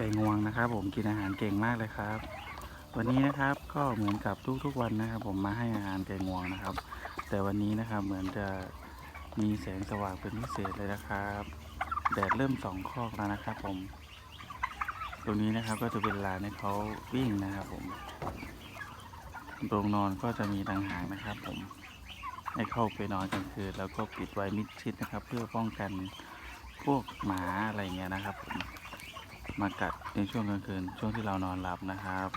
ก่งวงนะครับ ผมกินอาหารเก่งมากเลยครับ วันนี้นะครับก็เหมือนกับทุกๆวันนะครับ ผมมาให้อาหารไก่งวงนะครับ แต่วันนี้นะครับเหมือนจะมีแสงสว่างเป็นพิเศษเลยนะครับแดดเริ่มสองคอแล้วนะครับ ผม ตรงนี้นะครับก็จะเป็นลานให้เขาวิ่งนะครับ ผมโรงนอนก็จะมีต่างหากนะครับ ผมให้เข้าไปนอนกลางคืนแล้วก็ปิดไว้มิดชิดนะครับ เพื่อป้องกันพวกหมาอะไรเงี้ยนะครับผม มากัดในช่วงกลางคืนช่วงที่เรานอนหลับนะครับ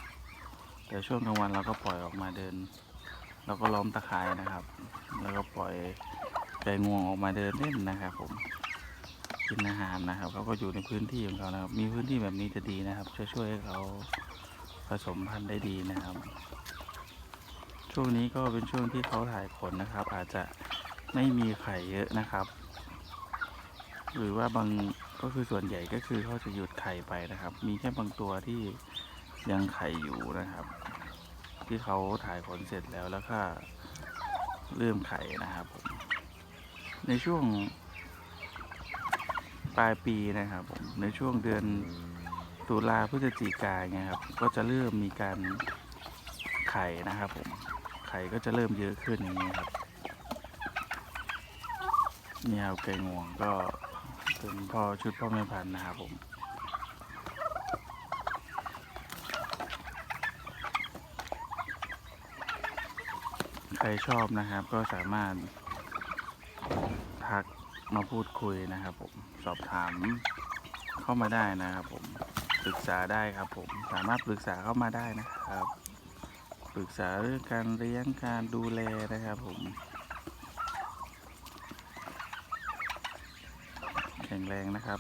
แต่ช่วงกลางวันเราก็ปล่อยออกมาเดิน เราก็ล้อมตะข่ายนะครับ แล้วก็ปล่อยไก่งวงออกมาเดินเล่นนะครับ ผมกินอาหารนะครับเขาก็อยู่ในพื้นที่ของเขานะครับ มีพื้นที่แบบนี้จะดีนะครับจะช่วยให้เขาผสมพันธุ์ได้ดีนะครับ ช่วงนี้ก็เป็นช่วงที่เขาถ่ายขนนะครับ อาจจะไม่มีไข่เยอะนะครับ หรือว่าบางก็คือส่วนใหญ่ก็คือเขาจะหยุดไข่ไปนะครับ มีแค่บางตัวที่ยังไข่อยู่นะครับ ที่เขาถ่ายขนเสร็จแล้วแล้วก็เริ่มไข่นะครับผมในช่วงปลายปีนะครับผมในช่วงเดือนตุลาพฤศจิกายนยครับก็จะเริ่มมีการไข่นะครับผมไข่ก็จะเริ่มเยอะขึ้นอย่างนี้ครับนี่ครับไก่งวงก็ เป็นพ่อชุดพ่อแม่พันธุ์นะครับผมใครชอบนะครับก็สามารถทักมาพูดคุยนะครับผมสอบถามเข้ามาได้นะครับผมปรึกษาได้ครับผมสามารถปรึกษาเข้ามาได้นะครับ ปรึกษาเรื่องการเลี้ยงการดูแลนะครับผม แข็งแรงนะครับ